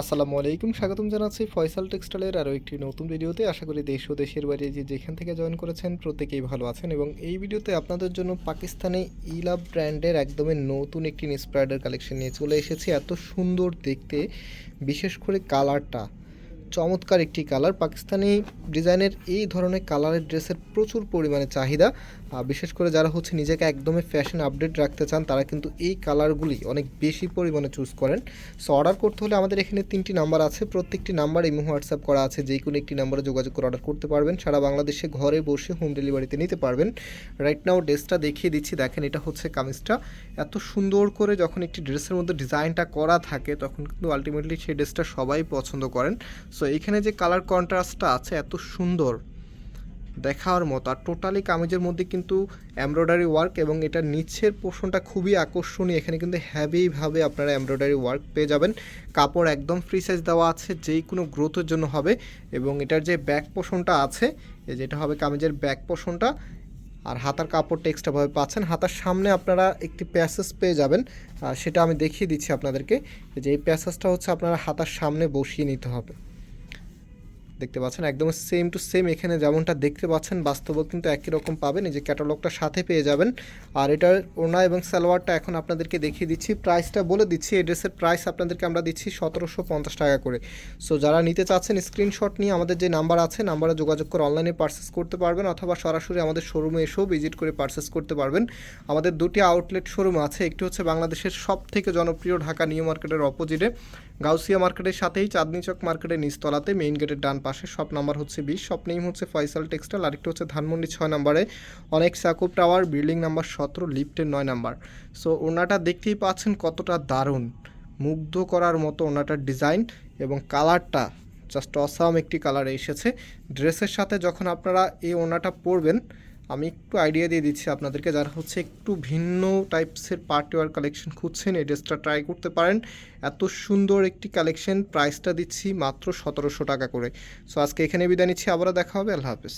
আসসালামু আলাইকুম, স্বাগতম জানাচ্ছি ফয়সাল টেক্সটাইলের আরও একটি নতুন ভিডিওতে। আশা করি দেশ ও দেশের বাইরে যে যেখান থেকে জয়েন করেছেন প্রত্যেকেই ভালো আছেন এবং এই ভিডিওতে আপনাদের জন্য পাকিস্তানে ইলাভ ব্র্যান্ডের একদমই নতুন একটি স্প্রাইডার কালেকশন নিয়ে চলে এসেছি। এত সুন্দর দেখতে, বিশেষ করে কালারটা চমৎকার একটি কালার। পাকিস্তানি ডিজাইনের এই ধরনের কালারের ড্রেসের প্রচুর পরিমাণে চাহিদা। বিশেষ করে যারা হচ্ছে নিজেকে একদমই ফ্যাশন আপডেট রাখতে চান, তারা কিন্তু এই কালারগুলি অনেক বেশি পরিমাণে চুজ করেন। সো অর্ডার করতে হলে আমাদের এখানে তিনটি নাম্বার আছে। প্রত্যেকটি নাম্বার এই হোয়াটসঅ্যাপ করা আছে। যে কোনো একটি নাম্বারে যোগাযোগ করে অর্ডার করতে পারবেন। সারা বাংলাদেশে ঘরে বসে হোম ডেলিভারিতে নিতে পারবেন। রাইট নাও ড্রেসটা দেখিয়ে দিচ্ছি। দেখেন এটা হচ্ছে কামিজটা। এত সুন্দর করে যখন একটি ড্রেসের মধ্যে ডিজাইনটা করা থাকে, তখন কিন্তু আলটিমেটলি সেই ড্রেসটা সবাই পছন্দ করেন। সো এখানে যে কালার কন্ট্রাস্টটা আছে এত সুন্দর দেখার মতো, আর টোটালি কামিজের মধ্যে কিন্তু এমব্রয়ডারি ওয়ার্ক এবং এটার নিচের পোর্শনটা খুবই আকর্ষণীয়। এখানে কিন্তু হ্যাভিভাবে আপনারা এমব্রয়ডারি ওয়ার্ক পেয়ে যাবেন। কাপড় একদম ফ্রি সাইজ দেওয়া আছে যেই কোনো গ্রোথের জন্য হবে এবং এটার যে ব্যাক পোর্শনটা আছে যেটা হবে কামিজের ব্যাক পোর্শনটা আর হাতার কাপড়টা এক্সট্রাভাবে পাচ্ছেন। হাতার সামনে আপনারা একটি প্যাসেজ পেয়ে যাবেন। সেটা আমি দেখিয়ে দিচ্ছি আপনাদেরকে, যে এই প্যাসেজটা হচ্ছে আপনারা হাতার সামনে বসিয়ে নিতে হবে। দেখতে পাচ্ছেন, একদম সেম টু সেম এখানে যেমনটা দেখতে পাচ্ছেন বাস্তবে কিন্তু একই রকম পাবেন। এই যে ক্যাটালগটা সাথে পেয়ে যাবেন। আর এটার ওনা এবং সালোয়ারটা এখন আপনাদেরকে দেখিয়ে দিচ্ছি। প্রাইসটা বলে দিচ্ছি এই ড্রেসের প্রাইস আপনাদেরকে আমরা দিচ্ছি সতেরোশো পঞ্চাশ টাকা করে। সো যারা নিতে চাচ্ছেন স্ক্রিনশট নিয়ে, আমাদের যে নাম্বার আছে নাম্বারে যোগাযোগ করে অনলাইনে পারচেস করতে পারবেন অথবা সরাসরি আমাদের শোরুমে এসেও ভিজিট করে পারচেস করতে পারবেন। আমাদের দুটি আউটলেট শোরুম আছে। একটি হচ্ছে বাংলাদেশের সব থেকে জনপ্রিয় ঢাকা নিউ মার্কেটের অপোজিটে গাউসিয়া মার্কেটের সাথেই চাঁদনি চক মার্কেটের নিচতলাতে মেইন গেটের ডান পাশে শপ নাম্বার হচ্ছে বিশ শপ নেম হচ্ছে ফয়সাল টেক্সটাইল আরেকটা হচ্ছে ধানমন্ডি ছয় নাম্বারে অনেক সাকুব টাওয়ার বিল্ডিং নাম্বার সতেরো লিফটের নয় নাম্বার সো ওনাটা দেখতেই পাচ্ছেন কতটা দারুণ। মুগ্ধ করার মতো ওনাটার ডিজাইন এবং কালারটা জাস্ট অসাম একটি কালারে এসেছে। ড্রেসের সাথে যখন আপনারা এই ওনাটা পরবেন আমি একটু আইডিয়া দিয়ে দিচ্ছি আপনাদেরকে। যারা হচ্ছে একটু ভিন্ন টাইপসের পার্টি ওয়ার কালেকশন খুঁজছেন, এই ড্রেসটা ট্রাই করতে পারেন। এত সুন্দর একটি কালেকশন প্রাইসটা দিচ্ছি মাত্র সতেরোশো টাকা করে। সো আজকে এখানে বিদায় নিচ্ছি, আবারও দেখা হবে, আল্লাহ হাফেজ।